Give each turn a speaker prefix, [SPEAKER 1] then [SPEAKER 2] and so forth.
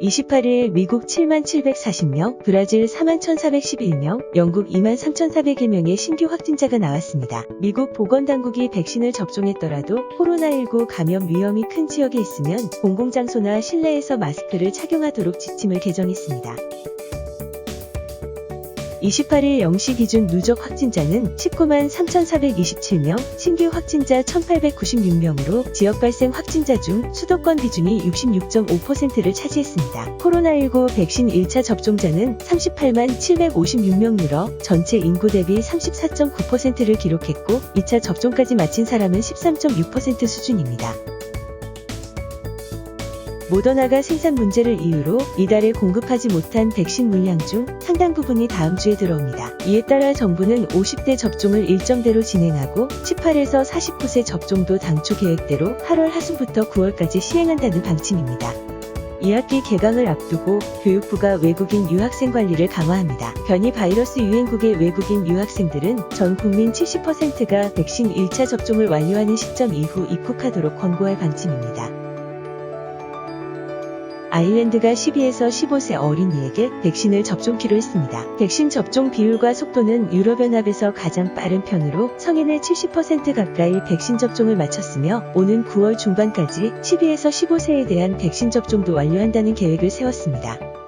[SPEAKER 1] 28일 미국 7만 740명, 브라질 4만 1411명, 영국 2만 3,401명의 신규 확진자가 나왔습니다. 미국 보건당국이 백신을 접종했더라도 코로나19 감염 위험이 큰 지역에 있으면 공공장소나 실내에서 마스크를 착용하도록 지침을 개정했습니다. 28일 0시 기준 누적 확진자는 19만 3,427명, 신규 확진자 1,896명으로 지역 발생 확진자 중 수도권 비중이 66.5%를 차지했습니다. 코로나19 백신 1차 접종자는 38만 756명 늘어 전체 인구 대비 34.9%를 기록했고 2차 접종까지 마친 사람은 13.6% 수준입니다. 모더나가 생산 문제를 이유로 이달에 공급하지 못한 백신 물량 중 상당 부분이 다음 주에 들어옵니다. 이에 따라 정부는 50대 접종을 일정대로 진행하고 18에서 49세 접종도 당초 계획대로 8월 하순부터 9월까지 시행한다는 방침입니다. 2학기 개강을 앞두고 교육부가 외국인 유학생 관리를 강화합니다. 변이 바이러스 유행국의 외국인 유학생들은 전 국민 70%가 백신 1차 접종을 완료하는 시점 이후 입국하도록 권고할 방침입니다. 아일랜드가 12에서 15세 어린이에게 백신을 접종키로 했습니다. 백신 접종 비율과 속도는 유럽연합에서 가장 빠른 편으로 성인의 70% 가까이 백신 접종을 마쳤으며 오는 9월 중반까지 12에서 15세에 대한 백신 접종도 완료한다는 계획을 세웠습니다.